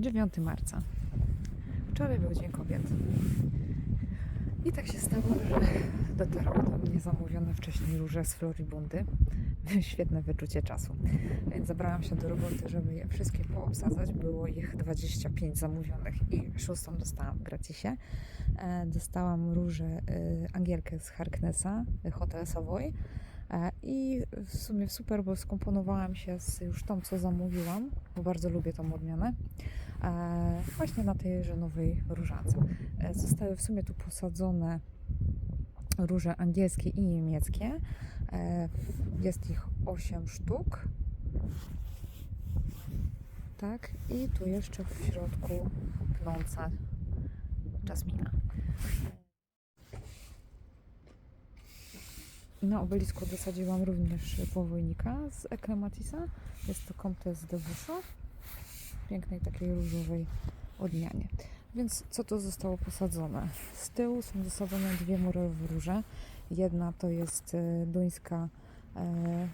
9 marca. Wczoraj był Dzień Kobiet. I tak się stało, że dotarły do mnie zamówione wcześniej róże z Floribundy. Świetne wyczucie czasu. Więc zabrałam się do roboty, żeby je wszystkie poobsadzać. Było ich 25 zamówionych i szóstą dostałam w gratisie. E, Dostałam róże e, Angielkę z Harknessa, e, Hotel Savoy. I w sumie super, bo skomponowałam się z już tą, co zamówiłam, bo bardzo lubię tą odmianę. E, Właśnie na tejże nowej różance. E, Zostały w sumie tu posadzone róże angielskie i niemieckie. E, Jest ich 8 sztuk. Tak, i tu jeszcze w środku pnąca jasmina. Na obelisku dosadziłam również powojnika z Eklematisa. Jest to Comtesse de Vouchot. Pięknej takiej różowej odmianie. Więc co tu zostało posadzone? Z tyłu są zasadzone dwie morelowe róże. Jedna to jest e, duńska e,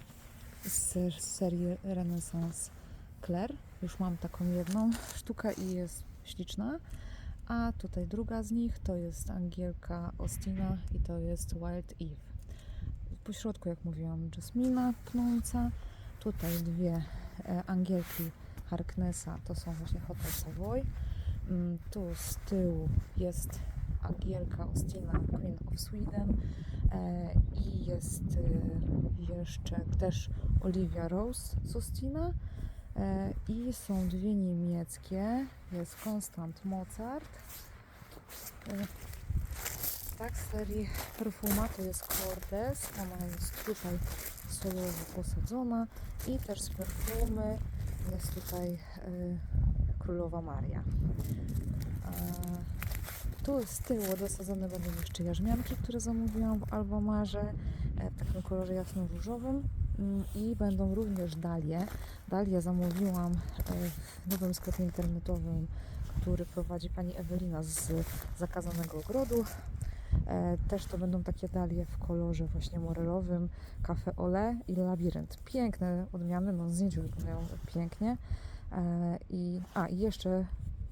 z z serii Renaissance Claire. Już mam taką jedną sztukę i jest śliczna. A tutaj druga z nich to jest Angielka Ostina i to jest Wild Eve. Po środku, jak mówiłam, Jasmina pnąca. Tutaj dwie e, Angielki Harknessa, to są właśnie Hotel Savoy. Mm, Tu z tyłu jest Angielka Ostina, Queen of Sweden. E, I jest e, jeszcze też Olivia Rose z Ostina. E, I są dwie niemieckie. Jest Konstant Mozart. Tak, z serii perfuma to jest Cordes. Ona jest tutaj solowo posadzona. I też z perfumy jest tutaj e, Królowa Maria. Tu z tyłu dosadzone będą jeszcze jarzmianki, które zamówiłam w Albamarze e, w takim kolorze jasno-różowym. Mm, I będą również dalie. Dalie zamówiłam e, w nowym sklepie internetowym, który prowadzi pani Ewelina z Zakazanego Ogrodu. E, Też to będą takie dalie w kolorze właśnie morelowym, kafe ole i labirynt. Piękne odmiany, no zdjęciu wyglądają pięknie. E, I, a, i jeszcze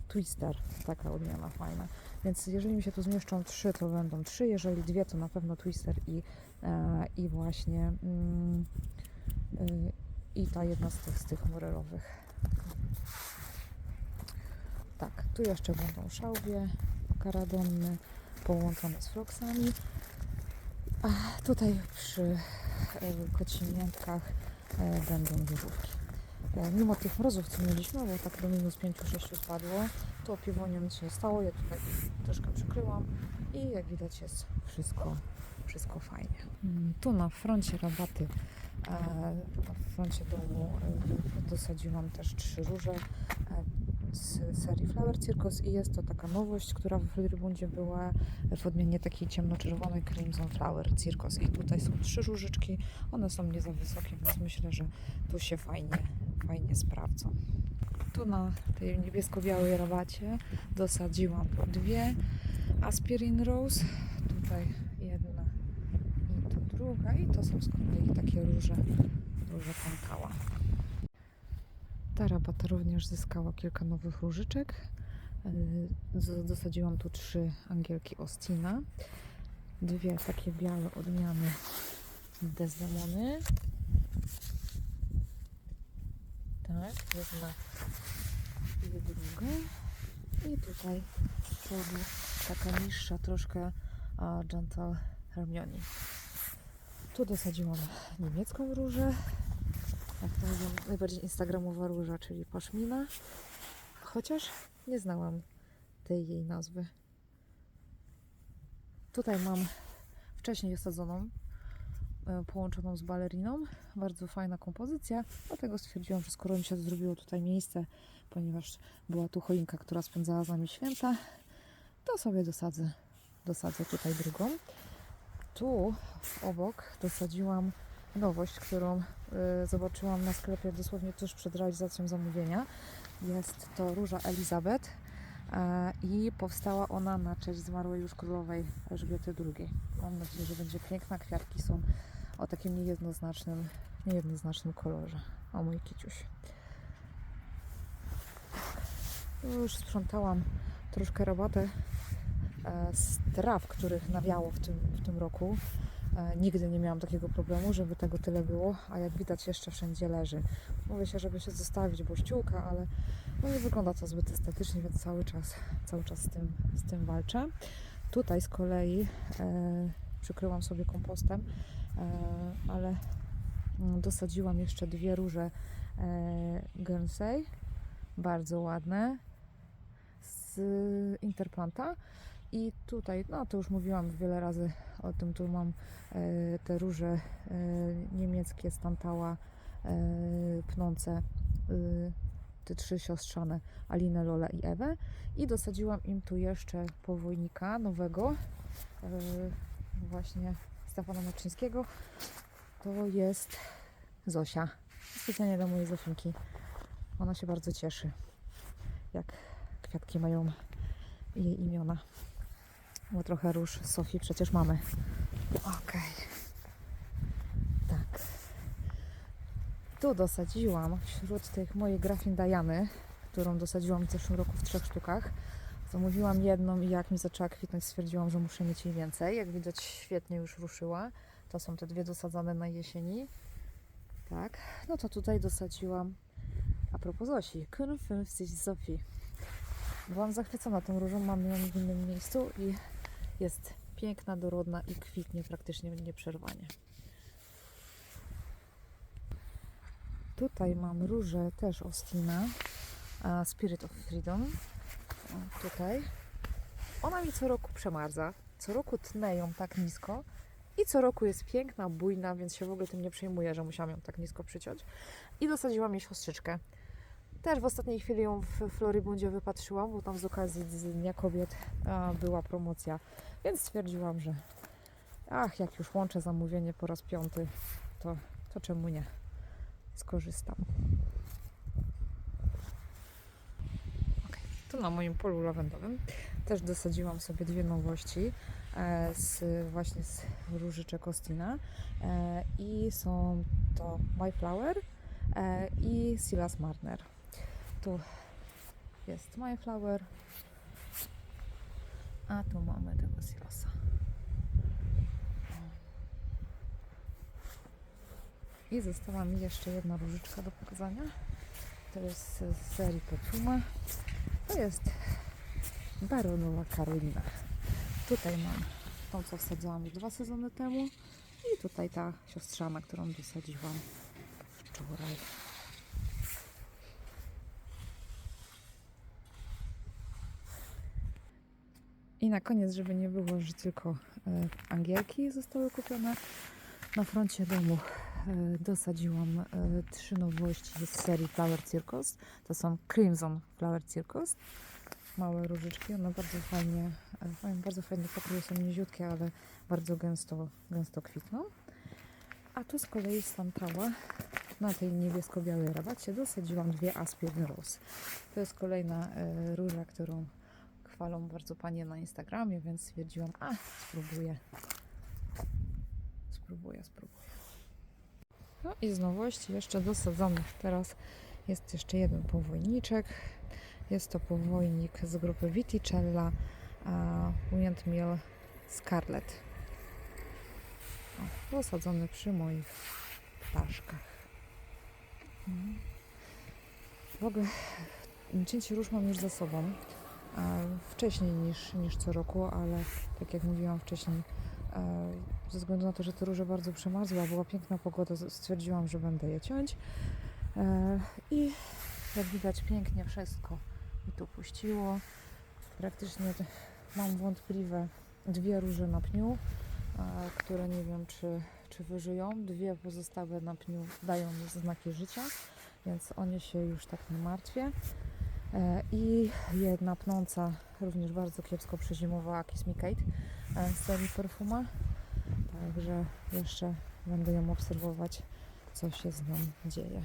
Twister, taka odmiana fajna. Więc jeżeli mi się tu zmieszczą trzy, to będą trzy, jeżeli dwie, to na pewno Twister i, e, i właśnie mm, i ta jedna z tych, z tych morelowych. Tak, tu jeszcze będą szałwie, karadonny, połączone z floksami. A tutaj przy e, kocimiętkach e, będą dyżówki. E, Mimo tych mrozów, co mieliśmy, bo tak do minus 5-6 spadło, to piwonie nic się stało. Ja tutaj troszkę przykryłam i jak widać jest wszystko, wszystko fajnie. Mm, Tu na froncie rabaty, na froncie domu dosadziłam też trzy róże z serii Flower Circus i jest to taka nowość, która w Floribundzie była w odmianie takiej ciemnoczerwonej Crimson Flower Circus i tutaj są trzy różyczki, one są nie za wysokie, więc myślę, że tu się fajnie, fajnie sprawdzą. Tu na tej niebiesko-białej rabacie dosadziłam dwie Aspirin Rose, tutaj jedna i tu druga i to są z kolei takie róże, róże pankała. Ta rabata również zyskała kilka nowych różyczek. Dosadziłam tu trzy angielki Ostina, dwie takie białe odmiany Desdemony. Tak, jedna i druga. I tutaj z taka niższa troszkę a, Gentle Hermione. Tu dosadziłam niemiecką różę, jak to mówią, najbardziej instagramowa róża, czyli paszmina. Chociaż nie znałam tej jej nazwy. Tutaj mam wcześniej osadzoną, e, połączoną z baleriną. Bardzo fajna kompozycja, dlatego stwierdziłam, że skoro mi się zrobiło tutaj miejsce, ponieważ była tu choinka, która spędzała z nami święta, to sobie dosadzę, dosadzę tutaj drugą. Tu obok dosadziłam nowość, którą y, zobaczyłam na sklepie dosłownie tuż przed realizacją zamówienia. Jest to róża Elizabeth e, i powstała ona na cześć zmarłej już królowej Elżbiety II. Mam nadzieję, że będzie piękna. Kwiatki są o takim niejednoznacznym, niejednoznacznym kolorze. O mój kiciuś. Już sprzątałam troszkę roboty e, z traw, których nawiało w tym, w tym roku. E, Nigdy nie miałam takiego problemu, żeby tego tyle było, a jak widać jeszcze wszędzie leży. Mówię się, żeby się zostawić, bo ściółka, ale no nie wygląda to zbyt estetycznie, więc cały czas, cały czas z tym, z tym walczę. Tutaj z kolei e, przykryłam sobie kompostem, e, ale mm, dosadziłam jeszcze dwie róże e, Guernsey, bardzo ładne, z Interplanta. I tutaj, no to już mówiłam wiele razy o tym, tu mam e, te róże e, niemieckie stantała e, pnące, te trzy siostrzane, Alinę, Lola i Ewę. I dosadziłam im tu jeszcze powojnika nowego, właśnie Stefana Marczyńskiego. To jest Zosia. Specjalnie dla mojej Zofinki. Ona się bardzo cieszy, jak kwiatki mają jej imiona. Bo trochę róż Sofii przecież mamy. Okej. Tak. Tu dosadziłam wśród tych mojej grafin Diany, którą dosadziłam w zeszłym roku w trzech sztukach. Zamówiłam jedną i jak mi zaczęła kwitnąć, stwierdziłam, że muszę mieć jej więcej. Jak widać, świetnie już ruszyła. To są te dwie dosadzone na jesieni. Tak. No to tutaj dosadziłam. A propos Zosi, 55 Zofii. Byłam zachwycona tą różą, mam ją w innym miejscu i jest piękna, dorodna i kwitnie praktycznie nieprzerwanie. Tutaj mam różę też Ostina, Spirit of Freedom. Tutaj. Ona mi co roku przemarza. Co roku tnę ją tak nisko i co roku jest piękna, bujna, więc się w ogóle tym nie przejmuję, że musiałam ją tak nisko przyciąć. I dosadziłam jej siostrzyczkę. Też w ostatniej chwili ją w Floribundzie wypatrzyłam, bo tam z okazji Dnia Kobiet była promocja, więc stwierdziłam, że ach, jak już łączę zamówienie po raz piąty, to, to czemu nie? Skorzystam. Tu na moim polu lawendowym też dosadziłam sobie dwie nowości e, z, właśnie z różyczek Ostina e, i są to My Flower e, i Silas Marner. Tu jest My Flower, a tu mamy tego Silasa. I została mi jeszcze jedna różyczka do pokazania. To jest z serii Perfuma. To jest Baronowa Karolina. Tutaj mam tą, co wsadzałam już dwa sezony temu. I tutaj ta siostrzana, którą dosadziłam wczoraj. I na koniec, żeby nie było, że tylko e, angielki zostały kupione, na froncie domu e, dosadziłam e, trzy nowości z serii Flower Circus. To są Crimson Flower Circus. Małe różyczki, one bardzo fajnie, mają bardzo fajny pokrój, są niziutkie, ale bardzo gęsto, gęsto kwitną. A tu z kolei stantała na tej niebiesko-białej rabacie dosadziłam dwie Aspirin Rose. To jest kolejna róża, którą chwalą bardzo panie na Instagramie, więc stwierdziłam, a spróbuję. Spróbuję, spróbuję. No i z nowości jeszcze dosadzonych teraz jest jeszcze jeden powojniczek. Jest to powojnik z grupy Viticella uh, Windmill Scarlet. O, Posadzony przy moich ptaszkach. Mhm. W ogóle cięcie róż mam już za sobą. E, Wcześniej niż, niż co roku, ale tak jak mówiłam wcześniej, e, ze względu na to, że te róże bardzo przemarzły, a była piękna pogoda, stwierdziłam, że będę je ciąć. E, I jak widać pięknie wszystko mi tu puściło. Praktycznie mam wątpliwe dwie róże na pniu, które nie wiem czy, czy wyżyją. Dwie pozostałe na pniu dają mi znaki życia, więc o nie się już tak nie martwię. E, I jedna pnąca, również bardzo kiepsko przezimowała Kiss Me Kate e, z serii Perfuma. Także jeszcze będę ją obserwować, co się z nią dzieje.